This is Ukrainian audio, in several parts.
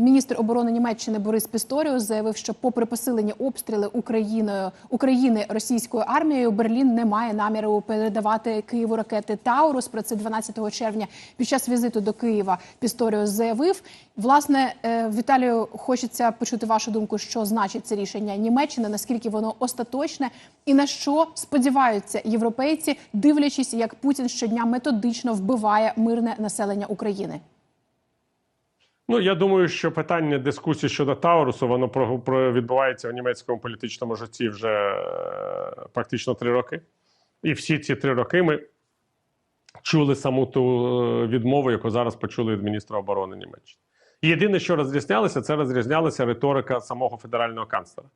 Міністр оборони Німеччини Борис Пісторіус заявив, що, попри посилені обстріли Україною України російською армією, Берлін не має наміру передавати Києву ракети Таурус. Про це 12 червня під час візиту до Києва Пісторіус заявив. Власне, е, Віталію, хочеться почути вашу думку, що значить це рішення Німеччини, наскільки воно остаточне, і на що сподіваються європейці, дивлячись, як Путін щодня методично вбиває мирне населення України. Ну я думаю, що питання дискусії щодо Таурусу воно про, відбувається в німецькому політичному житті вже е, практично три роки. І всі ці три роки ми чули саму ту е, відмову, яку зараз почули від міністра оборони Німеччини. Єдине, що розрізнялося, це розрізнялася риторика самого федерального канцлера.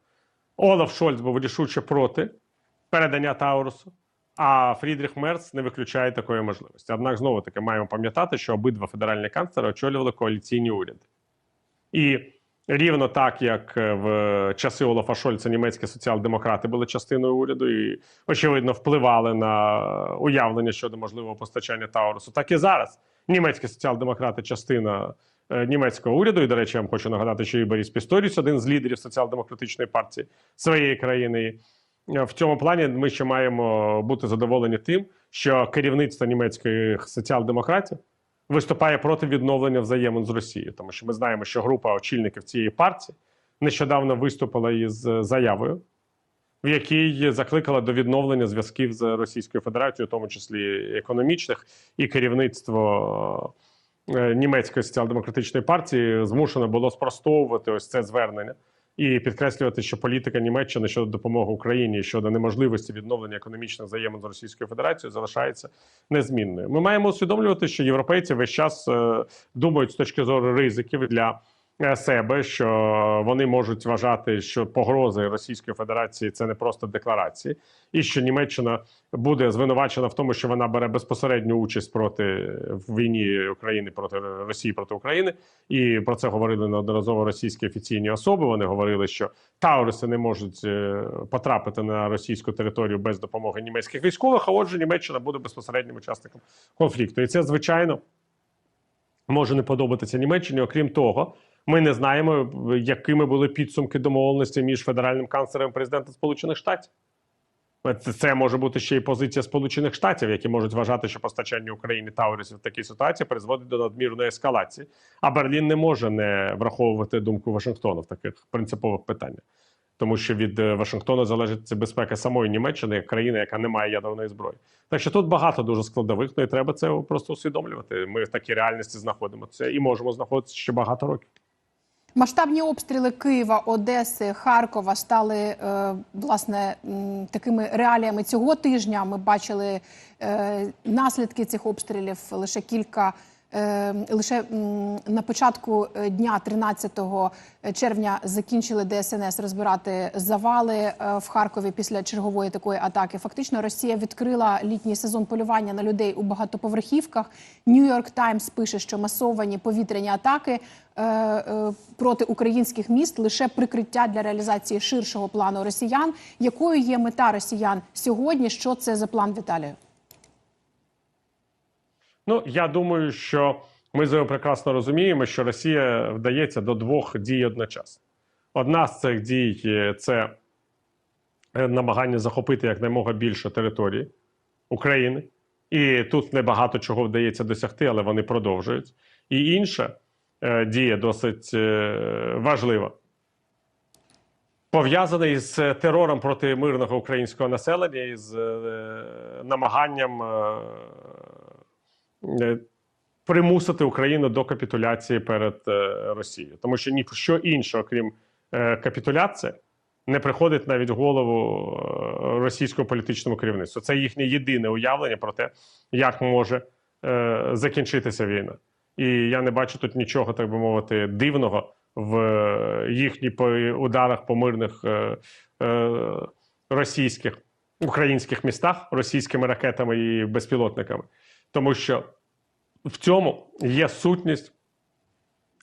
Олаф Шольц був рішуче проти передання Таурусу. А Фрідріх Мерц не виключає такої можливості. Однак, знову таки, маємо пам'ятати, що обидва федеральні канцлери очолювали коаліційні уряди. І рівно так, як е, в часи Олафа Шольца німецькі соціал-демократи були частиною уряду і, очевидно, впливали на уявлення щодо можливого постачання Таурусу, так і зараз німецькі соціал-демократи частина е, німецького уряду. І, до речі, я вам хочу нагадати, що і Борис Пісторіс, один з лідерів соціал-демократичної партії своєї країни. В цьому плані ми ще маємо бути задоволені тим, що керівництво німецьких соціал-демократів виступає проти відновлення взаємин з Росією, тому що ми знаємо, що група очільників цієї партії нещодавно виступила із заявою, в якій закликала до відновлення зв'язків з Російською Федерацією, в тому числі економічних, і керівництво е, німецької соціал-демократичної партії змушено було спростовувати ось це звернення і підкреслювати, що політика Німеччини щодо допомоги Україні щодо неможливості відновлення економічних взаємин з Російською Федерацією залишається незмінною. Ми маємо усвідомлювати, що європейці весь час е, думають з точки зору ризиків для. Е, Себе, що вони можуть вважати, що погрози Російської Федерації це не просто декларації, і що Німеччина буде звинувачена в тому, що вона бере безпосередню участь проти в війні України проти Росії проти України, і про це говорили неодноразово російські офіційні особи. Вони говорили, що Тауруси не можуть е, потрапити на російську територію без допомоги німецьких військових. А отже, Німеччина буде безпосереднім учасником конфлікту, і це звичайно може не подобатися Німеччині. Окрім того, ми не знаємо, якими були підсумки домовленості між федеральним канцлером і президентом Сполучених Штатів. Це, може бути ще й позиція Сполучених Штатів, які можуть вважати, що постачання Україні Таурисів в такій ситуації призводить до надмірної ескалації. А Берлін не може не враховувати думку Вашингтона в таких принципових питаннях, тому що від е, Вашингтона залежить безпека самої Німеччини, як країни, яка не має ядерної зброї. Так що тут багато дуже складових, ну і треба це просто усвідомлювати. Ми в такій реальності знаходимося і можемо знаходитися ще багато років. Масштабні обстріли Києва, Одеси, Харкова стали е, власне такими реаліями цього тижня. Ми бачили е, наслідки цих обстрілів лише кілька. е, Лише на початку дня, 13 червня, закінчили ДСНС розбирати завали в Харкові після чергової такої атаки. Фактично, Росія відкрила літній сезон полювання на людей у багатоповерхівках. Нью-Йорк Таймс пише, що масовані повітряні атаки проти українських міст лише прикриття для реалізації ширшого плану росіян. Якою є мета росіян сьогодні? Що це за план Віталію? Ну я думаю, що ми з вами прекрасно розуміємо, що Росія вдається до двох дій одночасно. Одна з цих дій е, це е, намагання захопити якнаймога більше території України, і тут небагато чого вдається досягти, але вони продовжують. І інша е, дія досить е, важлива. Пов'язаний із терором проти мирного українського населення і з е, намаганням е, е, примусити Україну до капітуляції перед е, Росією, тому що ні що інше, окрім е, капітуляції, не приходить навіть в голову е, російському політичному керівництву. Це їхнє єдине уявлення про те, як може е, закінчитися війна. І я не бачу тут нічого, так би мовити, дивного в е, їхніх ударах по мирних е, е, російських українських містах російськими ракетами і безпілотниками, тому що в цьому є сутність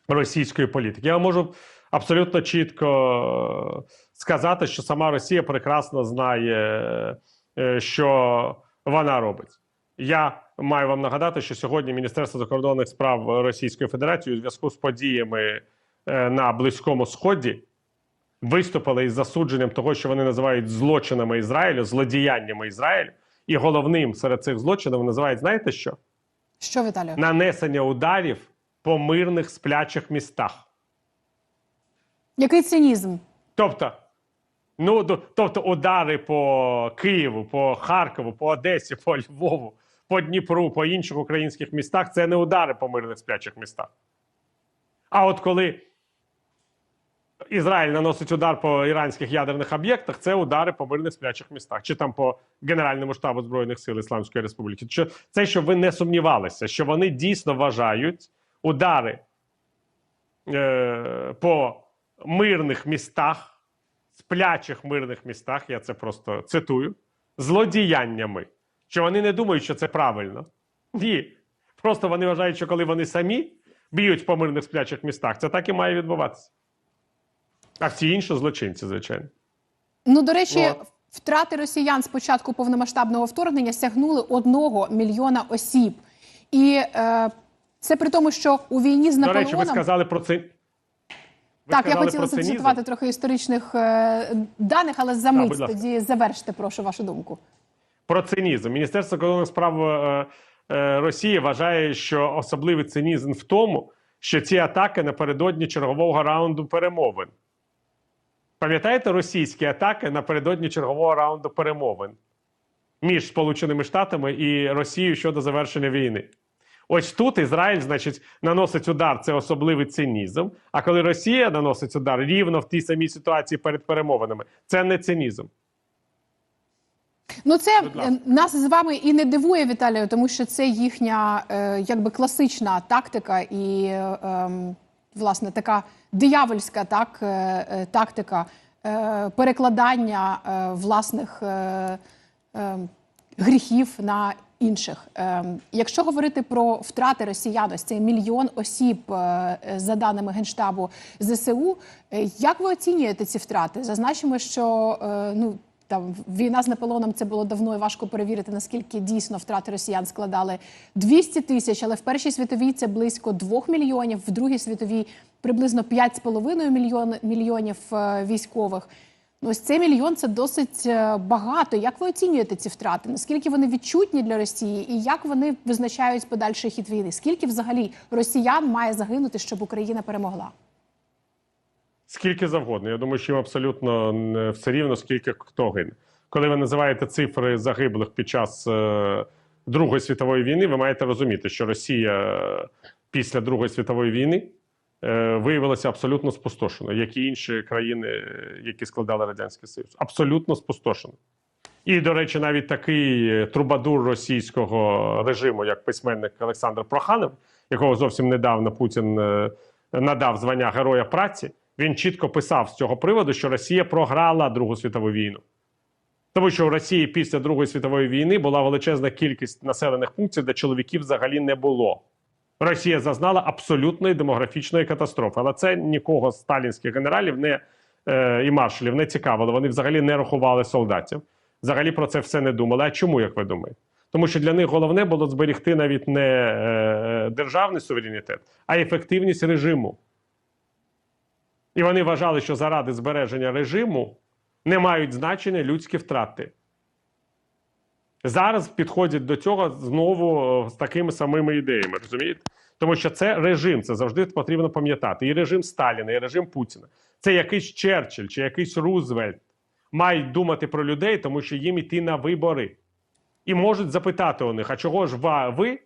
російської політики. Я можу абсолютно чітко сказати, що сама Росія прекрасно знає, що вона робить. Я маю вам нагадати, що сьогодні Міністерство закордонних справ Російської Федерації у зв'язку з подіями е, на Близькому Сході виступили із засудженням того, що вони називають злочинами Ізраїлю, злодіяннями Ізраїлю. І головним серед цих злочинів називають, знаєте що? Що, Віталію? Нанесення ударів по мирних сплячих містах. Який цинізм? Тобто, ну, тобто удари по Києву, по Харкову, по Одесі, по Львову, по Дніпру, по інших українських містах це не удари по мирних сплячих містах. А от коли Ізраїль наносить удар по іранських ядерних об'єктах, це удари по мирних сплячих містах, чи там по Генеральному штабу Збройних сил Ісламської Республіки. Це, щоб ви не сумнівалися, що вони дійсно вважають удари е, по мирних містах, сплячих мирних містах, я це просто цитую, злодіяннями. Що вони не думають, що це правильно. Ні. Просто вони вважають, що коли вони самі б'ють по мирних сплячих містах, це так і має відбуватися. А всі інші злочинці, звичайно. Ну, до речі, От. втрати росіян з початку повномасштабного вторгнення сягнули одного мільйона осіб. І е, це при тому, що у війні з До речі, ви сказали про це. Ви так, я хотіла зацитувати трохи історичних е, даних, але за мить тоді завершите, прошу вашу думку. Про цинізм. Міністерство закордонних справ е, е, Росії вважає, що особливий цинізм в тому, що ці атаки напередодні чергового раунду перемовин. Пам'ятаєте російські атаки напередодні чергового раунду перемовин між Сполученими Штатами і Росією щодо завершення війни? Ось тут Ізраїль, значить, наносить удар, це особливий цинізм. А коли Росія наносить удар рівно в тій самій ситуації перед перемовинами, це не цинізм. Ну, це е, нас з вами і не дивує, Віталію, тому що це їхня е, якби класична тактика і е, ем, власне така диявольська так, е, е, тактика е, перекладання е, власних е, е, гріхів на інших. Е, якщо говорити про втрати росіян, ось цей мільйон осіб, е, за даними генштабу ЗСУ, як ви оцінюєте ці втрати? Зазначимо, що е, ну. Там війна з Наполеоном це було давно і важко перевірити, наскільки дійсно втрати росіян складали 200 тисяч, але в першій світовій це близько 2 мільйонів, в другій світовій приблизно 5,5 мільйон, мільйонів е, військових. Ну, ось цей мільйон це досить е, багато. Як ви оцінюєте ці втрати? Наскільки вони відчутні для Росії, і як вони визначають подальший хід війни? Скільки взагалі росіян має загинути, щоб Україна перемогла? Скільки завгодно. Я думаю, що їм абсолютно не все рівно, скільки хто гине. Коли ви називаєте цифри загиблих під час е, Другої світової війни, ви маєте розуміти, що Росія е, після Другої світової війни е, виявилася абсолютно спустошена, як і інші країни, які складали Радянський Союз. Абсолютно спустошена. І, до речі, навіть такий е, трубадур російського режиму, як письменник Олександр Проханов, якого зовсім недавно Путін е, надав звання Героя праці, він чітко писав з цього приводу, що Росія програла Другу світову війну. Тому що у Росії після Другої світової війни була величезна кількість населених пунктів, де чоловіків взагалі не було. Росія зазнала абсолютної демографічної катастрофи. Але це нікого з сталінських генералів не, е, і маршалів не цікавило. Вони взагалі не рахували солдатів. Взагалі про це все не думали. А чому, як ви думаєте? Тому що для них головне було зберегти навіть не е, державний суверенітет, а ефективність режиму. І вони вважали, що заради збереження режиму не мають значення людські втрати. Зараз підходять до цього знову е, з такими самими ідеями, розумієте? Тому що це режим, це завжди потрібно пам'ятати. І режим Сталіна, і режим Путіна. Це якийсь Черчилль чи якийсь Рузвельт мають думати про людей, тому що їм іти на вибори. І можуть запитати у них: а чого ж ви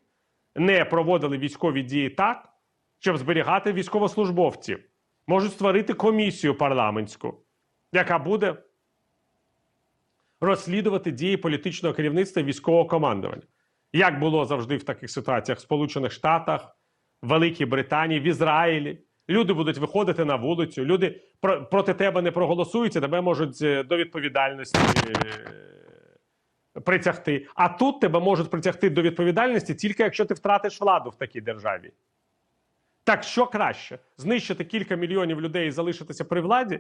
не проводили військові дії так, щоб зберігати військовослужбовців? Можуть створити комісію парламентську, яка буде розслідувати дії політичного керівництва і військового командування. Як було завжди в таких ситуаціях в Сполучених Штатах, Великій Британії, в Ізраїлі. Люди будуть виходити на вулицю, люди про, проти тебе не проголосують, тебе можуть е, до відповідальності е, притягти. А тут тебе можуть притягти до відповідальності тільки якщо ти втратиш владу в такій державі. Так що краще? Знищити кілька мільйонів людей і залишитися при владі?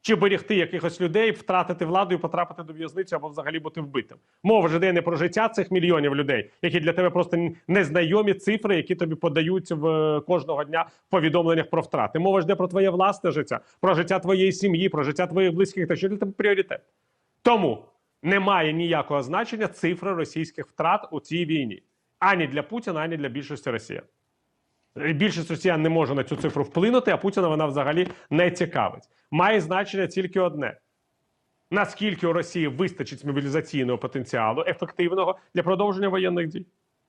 чи берегти якихось людей, втратити владу і потрапити до в'язниці або взагалі бути вбитим. Мова ж іде не про життя цих мільйонів людей, які для тебе просто незнайомі цифри, які тобі подають в е, кожного дня в повідомленнях про втрати. Мова ж йде про твоє власне життя, про життя твоєї сім'ї, про життя твоїх близьких та що для тебе пріоритет. Тому немає ніякого значення цифри російських втрат у цій війні ані для Путіна, ані для більшості росіян. Більшість росіян не може на цю цифру вплинути, а Путіна вона взагалі не цікавить. Має значення тільки одне: наскільки у Росії вистачить мобілізаційного потенціалу ефективного для продовження воєнних дій.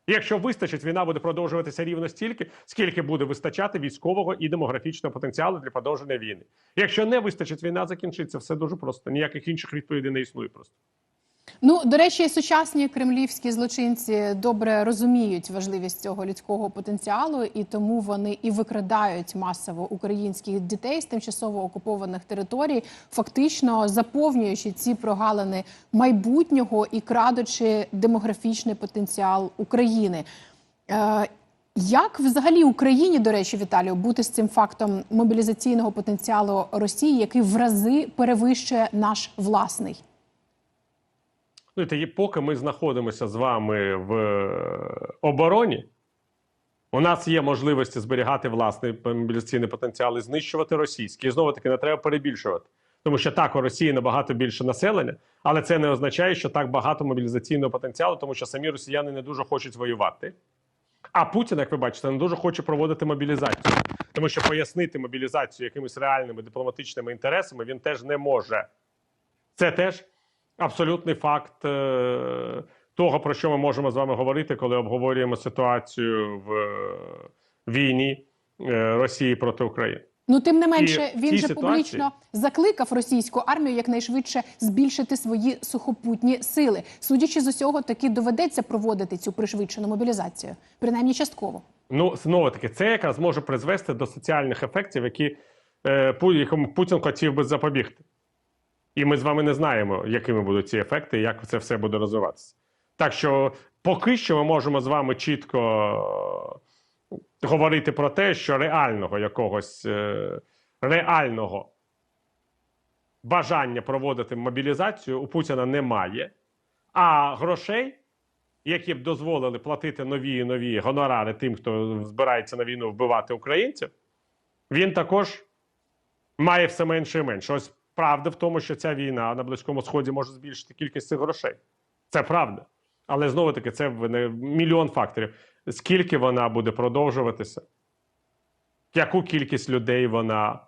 Якщо вистачить, війна буде продовжуватися рівно стільки, скільки буде вистачати військового і демографічного потенціалу для продовження війни. Якщо не вистачить, війна закінчиться. Все дуже просто. Ніяких інших відповідей не існує просто. Ну, до речі, сучасні кремлівські злочинці добре розуміють важливість цього людського потенціалу, і тому вони і викрадають масово українських дітей з тимчасово окупованих територій, фактично заповнюючи ці прогалини майбутнього і крадучи демографічний потенціал України. Е, як взагалі Україні, до речі, Віталію, бути з цим фактом мобілізаційного потенціалу Росії, який в рази перевищує наш власний? Ну, і поки ми знаходимося з вами в е, обороні, у нас є можливості зберігати власний мобілізаційний потенціал і знищувати російський. І знову таки не треба перебільшувати. Тому що так у Росії набагато більше населення, але це не означає, що так багато мобілізаційного потенціалу, тому що самі росіяни не дуже хочуть воювати. А Путін, як ви бачите, не дуже хоче проводити мобілізацію, тому що пояснити мобілізацію якимись реальними дипломатичними інтересами він теж не може. Це теж абсолютний факт е, того, про що ми можемо з вами говорити, коли обговорюємо ситуацію в е, війні е, Росії проти України. Ну, тим не менше, в він же ситуації- публічно закликав російську армію якнайшвидше збільшити свої сухопутні сили. Судячи з усього, таки доведеться проводити цю пришвидшену мобілізацію, принаймні частково. Ну, знову таки, це якраз може призвести до соціальних ефектів, які е, Путін хотів би запобігти. І ми з вами не знаємо, якими будуть ці ефекти як це все буде розвиватися. Так що поки що ми можемо з вами чітко е, говорити про те, що реального якогось е, реального бажання проводити мобілізацію у Путіна немає, а грошей які б дозволили платити нові і нові гонорари тим, хто збирається на війну вбивати українців, він також має все менше і менше. Ось правда в тому, що ця війна на Близькому Сході може збільшити кількість цих грошей. Це правда. Але знову таки, це мільйон факторів. Скільки вона буде продовжуватися, яку кількість людей вона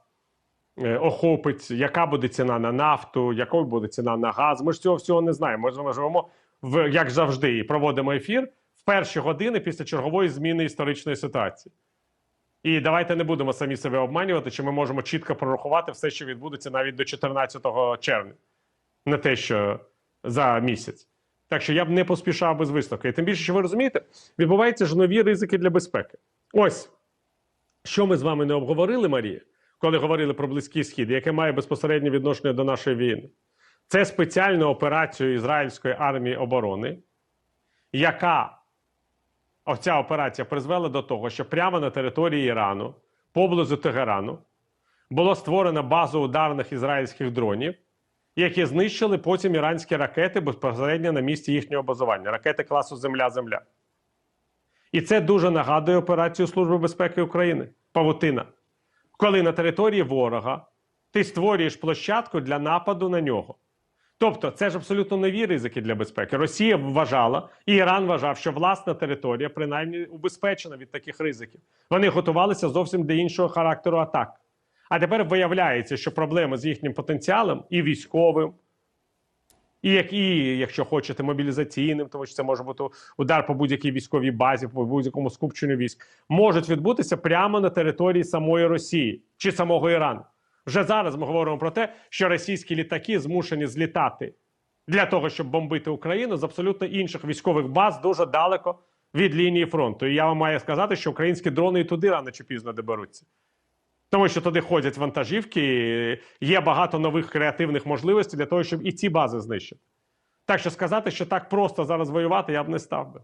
е, охопить, яка буде ціна на нафту, якою буде ціна на газ. Ми ж цього всього не знаємо. Ми живемо в як завжди, і проводимо ефір в перші години після чергової зміни історичної ситуації. І давайте не будемо самі себе обманювати, чи ми можемо чітко прорахувати все, що відбудеться навіть до 14 червня, не те, що за місяць. Так що я б не поспішав без висновку. І тим більше, що ви розумієте, відбуваються ж нові ризики для безпеки. Ось що ми з вами не обговорили, Марія, коли говорили про Близький Схід, яке має безпосереднє відношення до нашої війни. Це спеціальна операція Ізраїльської армії оборони, яка оця операція призвела до того, що прямо на території Ірану, поблизу Тегерану, було створено базу ударних ізраїльських дронів, які знищили потім іранські ракети безпосередньо на місці їхнього базування, ракети класу Земля-Земля. І це дуже нагадує операцію Служби безпеки України Павутина. Коли на території ворога ти створюєш площадку для нападу на нього. Тобто, це ж абсолютно нові ризики для безпеки. Росія вважала, і Іран вважав, що власна територія принаймні убезпечена від таких ризиків. Вони готувалися зовсім до іншого характеру атак. А тепер виявляється, що проблема з їхнім потенціалом і військовим, і, як, і якщо хочете, мобілізаційним, тому що це може бути удар по будь-якій військовій базі, по будь-якому скупченню військ, можуть відбутися прямо на території самої Росії чи самого Ірану. Вже зараз ми говоримо про те, що російські літаки змушені злітати для того, щоб бомбити Україну з абсолютно інших військових баз дуже далеко від лінії фронту. І я вам маю сказати, що українські дрони і туди рано чи пізно доберуться. Тому що туди ходять вантажівки, і є багато нових креативних можливостей для того, щоб і ці бази знищити. Так що сказати, що так просто зараз воювати, я б не став би.